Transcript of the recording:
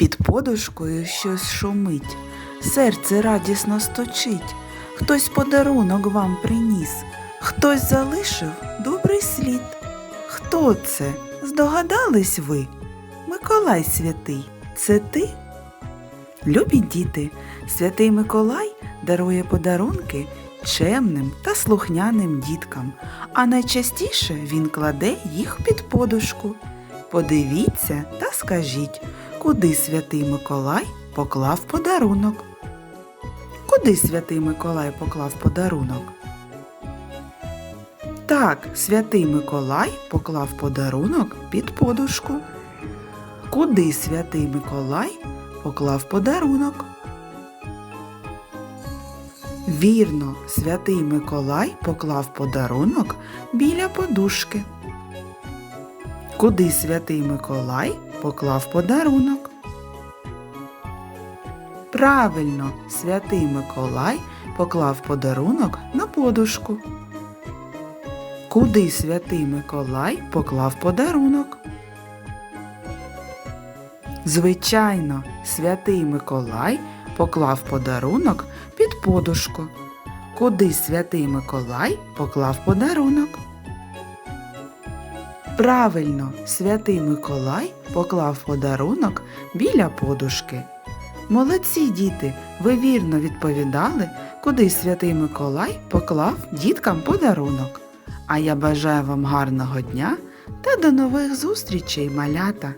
Під подушкою щось шумить, серце радісно стучить. Хтось подарунок вам приніс, хтось залишив добрий слід. Хто це? Здогадались ви? Миколай святий, це ти? Любі діти, святий Миколай дарує подарунки чемним та слухняним діткам, а найчастіше він кладе їх під подушку. Подивіться та скажіть, куди святий Миколай поклав подарунок. Куди святий Миколай поклав подарунок? Так, святий Миколай поклав подарунок під подушку. Куди святий Миколай поклав подарунок? Вірно, святий Миколай поклав подарунок біля подушки. Куди святий Миколай поклав подарунок? Правильно, святий Миколай поклав подарунок на подушку. Куди святий Миколай поклав подарунок? Звичайно, святий Миколай поклав подарунок під подушку. Куди святий Миколай поклав подарунок? Правильно, святий Миколай поклав подарунок біля подушки. Молодці діти, ви вірно відповідали, куди святий Миколай поклав діткам подарунок. А я бажаю вам гарного дня та до нових зустрічей, малята!